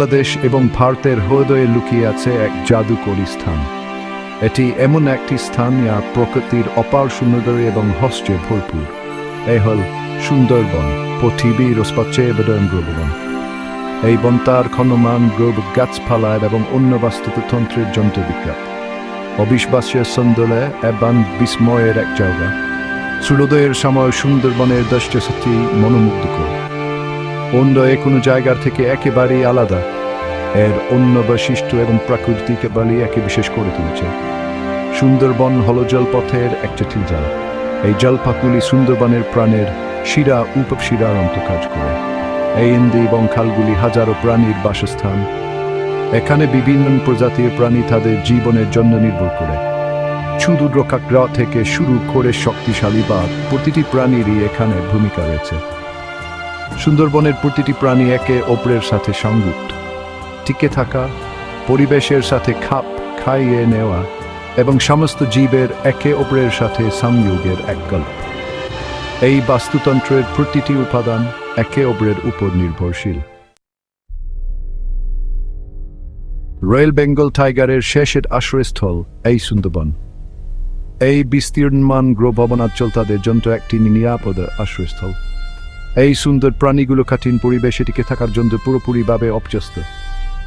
বাংলাদেশ এবং ভারতের হৃদয়ে লুকিয়ে আছে এক জাদুকরী স্থান। এটি এমন একটি স্থান যা প্রকৃতির অপার সুন্দরী এবং হস্যে ভরপুর। এই হল সুন্দরবন পৃথিবীর সবচেয়ে বড় গ্রববন এই বন তার খনমান গ্রব গাছপালা এবং অন্য বাস্তুতন্ত্রের জন্য বিখ্যাত অবিশ্বাস্য সৌন্দর্য এবং বিস্ময়ের এক জায়গা। সূর্যোদয়ের সময় সুন্দরবনের দৃশ্যসত্যি মনোমুগ্ধকর। অন্য কোনো জায়গার থেকে একেবারেই আলাদা। এর অন্য বৈশিষ্ট্য এবং প্রাকৃতিক বলি একে বিশেষ করে তুলছে। সুন্দরবন হল জলপথের একটা জাল এই জলপাতগুলি সুন্দরবনের প্রাণের শিরা উপশিরার অন্ত কাজ করে। এই ইন্দি এবং খালগুলি হাজারো প্রাণীর বাসস্থান। এখানে বিভিন্ন প্রজাতির প্রাণী তাদের জীবনের জন্য নির্ভর করে। শুধু রক্ষাগ্রহ থেকে শুরু করে শক্তিশালী বাঘ প্রতিটি প্রাণীরই এখানে ভূমিকা রয়েছে। সুন্দরবনের প্রতিটি প্রাণী একে অপরের সাথে সংযুক্ত। টিকে থাকা, পরিবেশের সাথে খাপ খাইয়ে নেওয়া এবং সমস্ত জীবের একে অপরের সাথে সংযোগের এক গল্প এই বাস্তুতন্ত্রের প্রতিটি উপাদান একে অপরের উপর নির্ভরশীল। রয়্যাল বেঙ্গল টাইগারের শেষের আশ্রয়স্থল এই সুন্দরবন। এই বিস্তীর্ণমান গ্রহ ভবনাঞ্চল তাদের জন্য একটি নিরাপদ আশ্রয়স্থল। এই সুন্দর প্রাণীগুলো কঠিন পরিবেশে টিকে থাকার জন্য পুরোপুরিভাবে অপচস্ত।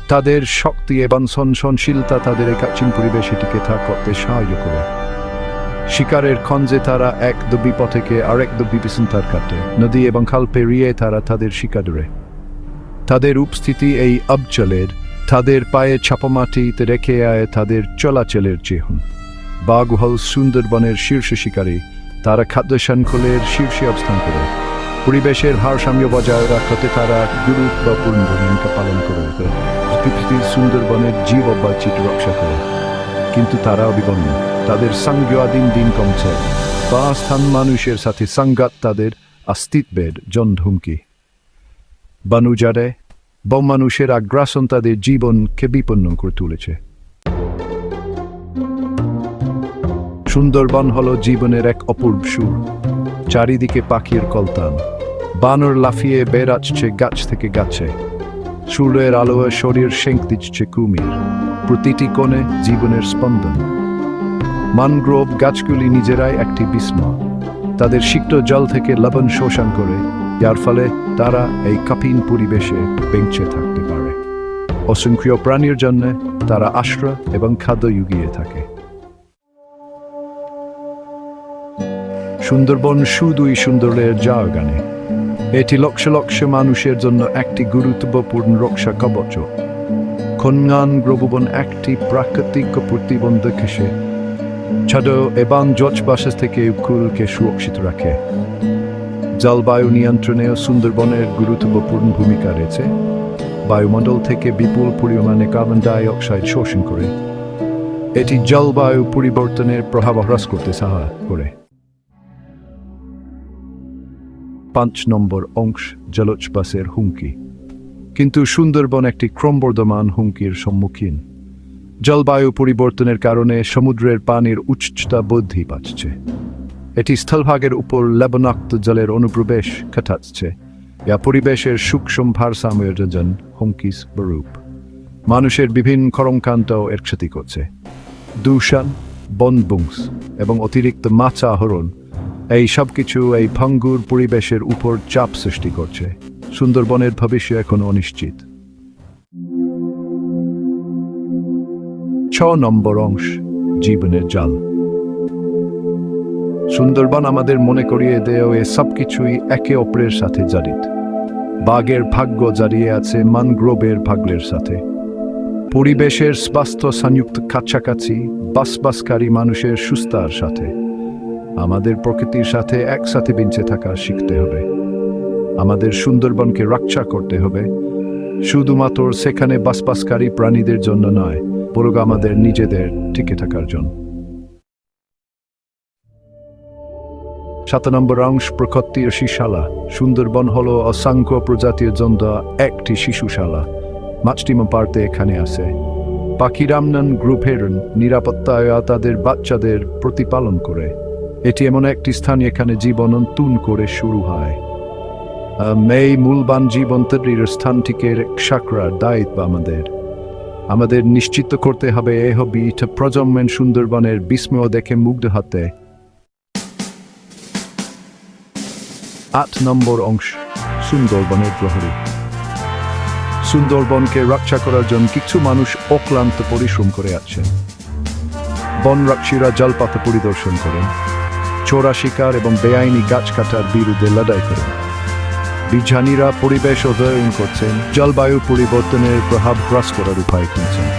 তাদের শক্তি এবং সহনশীলতা তাদের এই কঠিন পরিবেশে টিকে থাকতে সাহায্য করে। শিকারের খঞ্জে তারা এক দব্বি পথেকে আরেক দব্বি পিছনতার কাটে। নদী এবং খাল পেরিয়ে তারা তাদের শিকার ধরে। তাদের উপস্থিতি এই অবচলের, তাদের পায়ে ছাপামাটিতে রেখে আয় তাদের চলাচলের চিহ্ন। বাঘ হল সুন্দরবনের শীর্ষ শিকারী। তারা খাদ্য শৃঙ্খলের শীর্ষে অবস্থান করে। পরিবেশের ভারসাম্য বজায় রাখতে তারা গুরুত্বপূর্ণ ভূমিকা পালন করে। পৃথিবীর সুন্দরবনের জীব বৈচিত্র্য রক্ষা করে। কিন্তু তারা বিপন্ন তাদের সংজ্ঞা দিন দিন কমছে। বা স্থান মানুষের সাথে সংঘাত তাদের অস্তিত্বের জন হুমকি বানুজারে বন মানুষের আগ্রাসন তাদের জীবনকে বিপন্ন করে তুলেছে। সুন্দরবন হল জীবনের এক অপূর্ব সুর। চারিদিকে পাখির কলতান। বানর লাফিয়ে বেড়াচ্ছে গাছ থেকে গাছে। সূর্যের আলোয় শরীর সেঁক দিচ্ছে কুমির। প্রতিটি কোণে জীবনের স্পন্দন। মানগ্রোভ গাছগুলি নিজেরাই একটি বিস্ময়। তাদের সিক্ত জল থেকে লবণ শোষণ করে, যার ফলে তারা এই কঠিন পরিবেশে বেঁচে থাকতে পারে। অসংখ্য প্রাণীর জন্য তারা আশ্রয় এবং খাদ্য যুগিয়ে থাকে। সুন্দরবন শুধুই সুন্দরের জায়গানে এটি লক্ষ লক্ষ মানুষের জন্য একটি গুরুত্বপূর্ণ রক্ষা কবচ। খনগান গ্রববন একটি প্রাকৃতিক প্রতিবন্ধক হিসেবে ছাড়ো এবং জজবাসের থেকে কুলকে সুরক্ষিত রাখে। জলবায়ু নিয়ন্ত্রণেও সুন্দরবনের গুরুত্বপূর্ণ ভূমিকা রয়েছে। বায়ুমণ্ডল থেকে বিপুল পরিমাণে কার্বন ডাই অক্সাইড শোষণ করে। এটি জলবায়ু পরিবর্তনের প্রভাব হ্রাস করতে সাহায্য করে। পাঁচ নম্বর অংশ জলোচ্ছ্বাসের হুমকি। কিন্তু সুন্দরবন একটি ক্রমবর্ধমান হুমকির সম্মুখীন। জলবায়ু পরিবর্তনের কারণে সমুদ্রের পানির উচ্চতা বৃদ্ধি পাচ্ছে। এটি স্থলভাগের উপর লবণাক্ত জলের অনুপ্রবেশ ঘটাচ্ছে। যা পরিবেশের সূক্ষ্ম ভারসাম্যের হুমকি স্বরূপ। মানুষের বিভিন্ন কর্মকাণ্ড এর ক্ষতি করছে। দূষণ বনবুংস এবং অতিরিক্ত মাছ আহরণ এই সব কিছু এই ভঙ্গুর পরিবেশের উপর চাপ সৃষ্টি করছে। সুন্দরবনের ভবিষ্য এখন অনিশ্চিত। ছ নম্বর অংশ, জীবনের জাল। সুন্দরবন আমাদের মনে করিয়ে দেয় এ সব কিছুই একে অপরের সাথে জারিত বাঘের ভাগ্য জড়িয়ে আছে মানগ্রোভের ভাগ্যের সাথে। পরিবেশের স্বাস্থ্য সংযুক্ত কাছাকাছি বাসবাসকারী মানুষের সুস্থার সাথে। আমাদের প্রকৃতির সাথে একসাথে বেঁচে থাকা শিখতে হবে। আমাদের সুন্দরবনকে রক্ষা করতে হবে। শুধুমাত্র সেখানে বাসবাসকারী প্রাণীদের জন্য নয়, বরং আমাদের নিজেদের টিকে থাকার জন্য। সাত নম্বর অংশ প্রকৃতির শিশালা। সুন্দরবন হল অসংখ্য প্রজাতির জন্য একটি শিশুশালা। মাছটি পার্তে এখানে আছে। পাখিরামনান গ্রুপের নিরাপত্তায় তাদের বাচ্চাদের প্রতিপালন করে। এটি এমন একটি স্থান এখানে জীবন নতুন করে শুরু হয়। এই মূলবান জীবন্তরীর স্থানটিকে রক্ষা দায়িত্ব আমাদের। আমাদের নিশ্চিত করতে হবে এ হবিট প্রজন্মের সুন্দরবনের বিস্ময় দেখে মুগ্ধ হাতে। আট নম্বর অংশ, সুন্দরবনের প্রহরী। সুন্দরবনকে রক্ষা করার জন্য কিছু মানুষ অক্লান্ত পরিশ্রম করে আছেন। বনরক্ষীরা জলপথ পরিদর্শন করেন। চোরা শিকার এবং বেআইনি গাছ কাটার বিরুদ্ধে লড়াই করেন। বিজ্ঞানীরা পরিবেশ অধ্যয়ন করছেন, জলবায়ু পরিবর্তনের প্রভাব হ্রাস করার উপায় খুঁজছেন।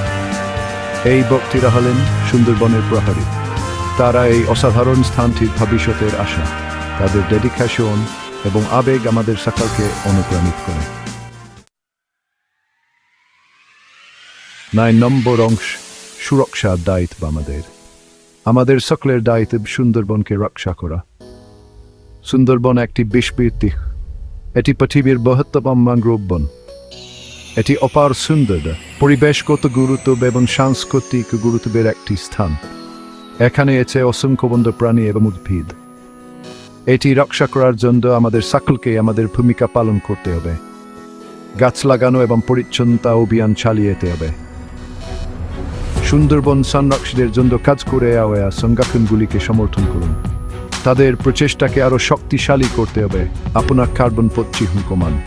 এই ব্যক্তিরা হলেন সুন্দরবনের প্রহরী। তারা এই অসাধারণ স্থানটির ভবিষ্যতের আশা, তাদের ডেডিকেশন এবং আবেগ আমাদের সকলকে অনুপ্রাণিত করে। নয় নম্বর অংশ সুরক্ষার দায়িত্ব আমাদের। আমাদের সকলের দায়িত্ব সুন্দরবনকে রক্ষা করা। সুন্দরবন একটি বিস্বৃতি এটি পৃথিবীর বৃহত্তম ম্যানগ্রোভ বন। এটি অপার সুন্দর পরিবেশগত গুরুত্ব এবং সাংস্কৃতিক গুরুত্বের একটি স্থান। এখানে আছে অসংখ্য বন্ধ প্রাণী এবং উদ্ভিদ। এটি রক্ষা করার জন্য আমাদের সকলকে আমাদের ভূমিকা পালন করতে হবে। গাছ লাগানো এবং পরিচ্ছন্নতা অভিযান চালিয়ে যেতে হবে। সুন্দরবন সংরক্ষণের জন্য কাজ করে আওয়া সংগঠনগুলিকে সমর্থন করুন। তাদের প্রচেষ্টাকে আরও শক্তিশালী করতে হবে। আপনার কার্বন পশ্চিম কমান।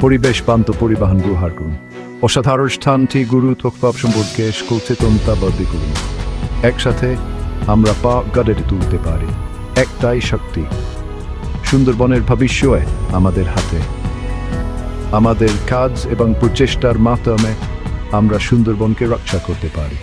পরিবেশ বান্ত পরিবহন ব্যবহার করুন। অসাধারণ স্থানটি গুরু তকভাব সম্পর্কে সচেতনতা বৃদ্ধি করুন। একসাথে আমরা পা গাড়ে তুলতে পারি। একটাই শক্তি। সুন্দরবনের ভবিষ্যৎ আমাদের হাতে। আমাদের কাজ এবং প্রচেষ্টার মাধ্যমে আমরা সুন্দরবনকে রক্ষা করতে পারি।